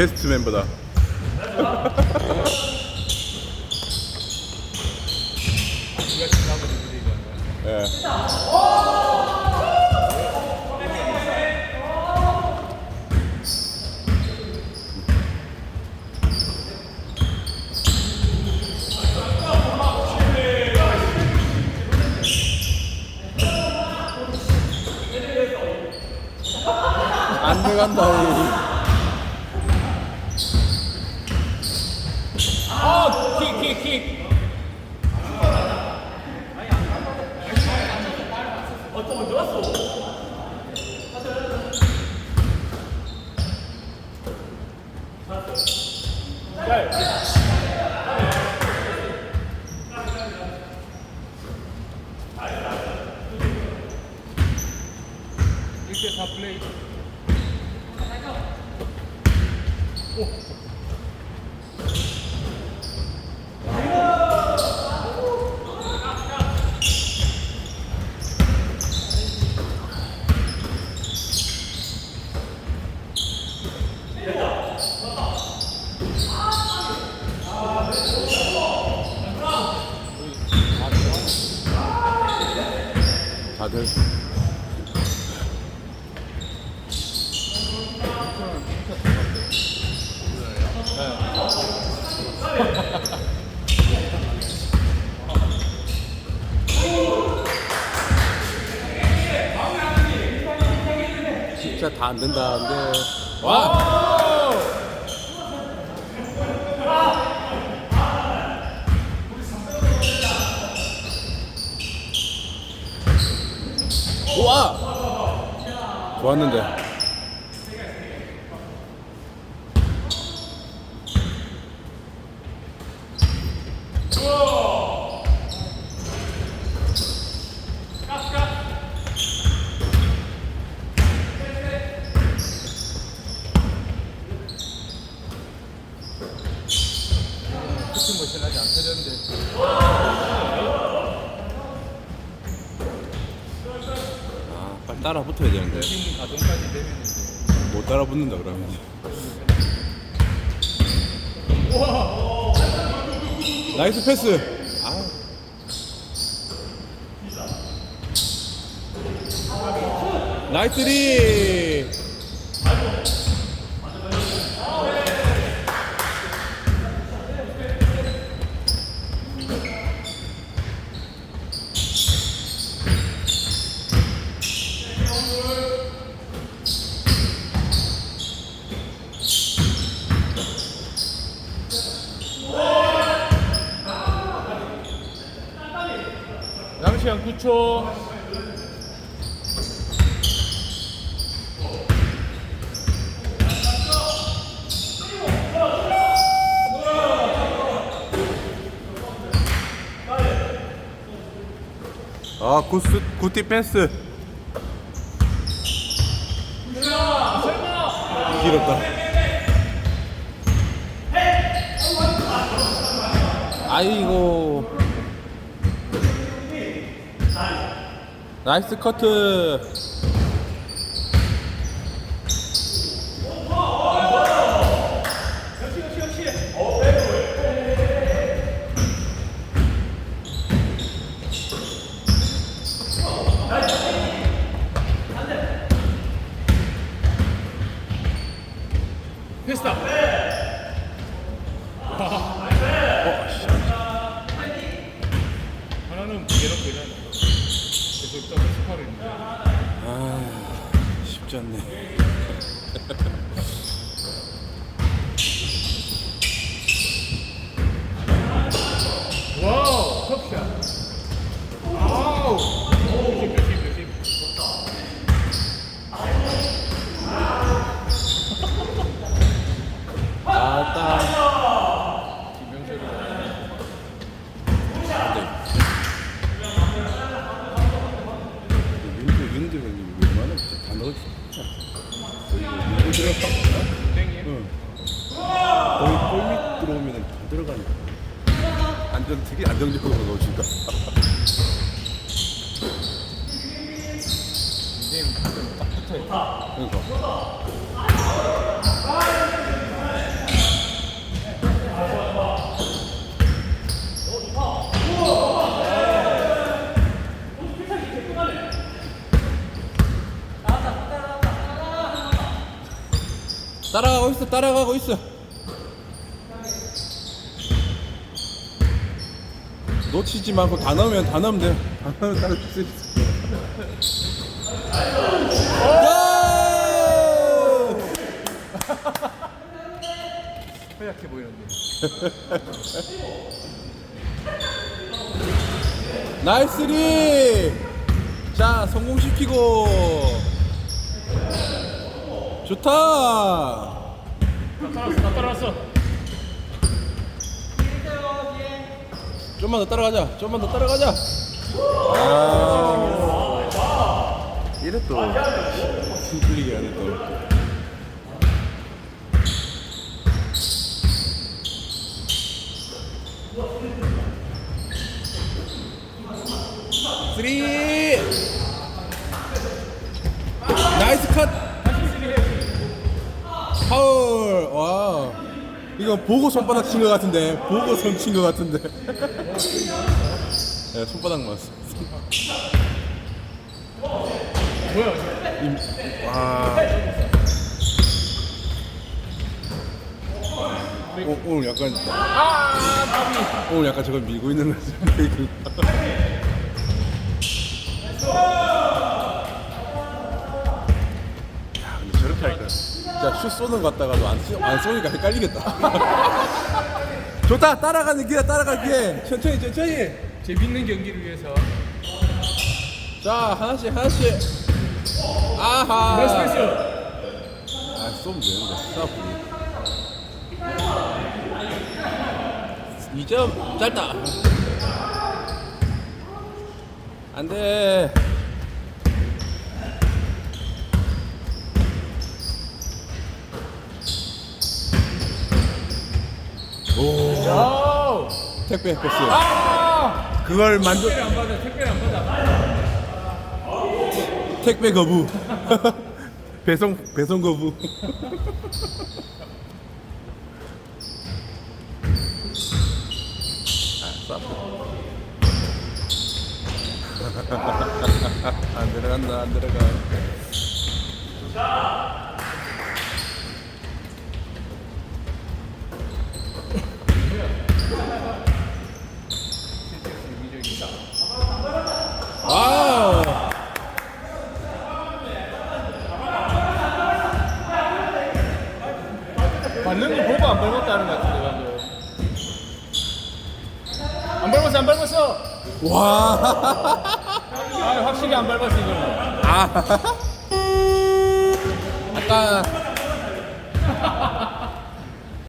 베스트 멤버다. 예. 안 들어간다. 킥, 킥. 다들 진짜 다 안 된다는데. 와 와 좋았는데 슈팅 머신 아직 안 터졌는데. 아 빨리 따라 붙어야 되는데. 못 따라 붙는다 그러면. 나이스 패스. 아. 나이스 리 남시간 9초. 아 굿스 굿 디펜스. 길었다. 아이고 나이스 커트 패스다. 어, 씨. 하나는 무게로 그냥 계속 더블 스파를 있는데. 아 쉽지 않네 와우, 톱샷. 아우. 조심, 조심, 조심. 아따 김명철이. 윤도 윤도 형님 웬만하면 진짜 다 넣었지 들어가 땡이에요? 응. 거의 골밑 들어오면 다 들어가니까 안전 되게 안정적으로 넣어준다 이제 딱 붙어 있다. 그러니까 따라가고 있어 따라가고 있어. 놓치지 말고 다 넣으면 다 넣으면 돼다 넣으면 따라갈 수 있어. 야! 허약해 보이는데. 나이스 리! 자 성공시키고 좋다. 나 따라왔어, 나 따라왔어. 좀만 더 따라가자. 좀만 더 따라가자. 아. 이래 또. 힘풀리게 하네 또 쓰리 나이스 컷 파울 와 이거 보고 손바닥 친 것 같은데 보고 손 친 것 같은데 네, 손바닥 맞았어 뭐야? 오, 오늘 약간 아. 오늘 약간 저걸 밀고 있는 것같 진짜 슛 쏘는 것 같다가도 안, 쏘, 안 쏘니까 헷갈리겠다. 좋다 따라가는 기회 따라가는 기회. 천천히 천천히. 재밌는 경기를 위해서. 자 하나씩 하나씩. 아하. 나이스. 아 쏘면 되는데 스타프니 2점 짧다. 안 돼 오. 택배 패스 아! 그걸 만족 택배를 안 받아, 택배를 안 받아. 택배 거부 배송 배송 거부 아, 안 들어간다 안 들어가 와우 받는 거 보고 안 밟았다는 것 같은데, 방금. 안 밟았어, 안 밟았어. 와 아, 확실히 안 밟았어, 이거는. 아. 아까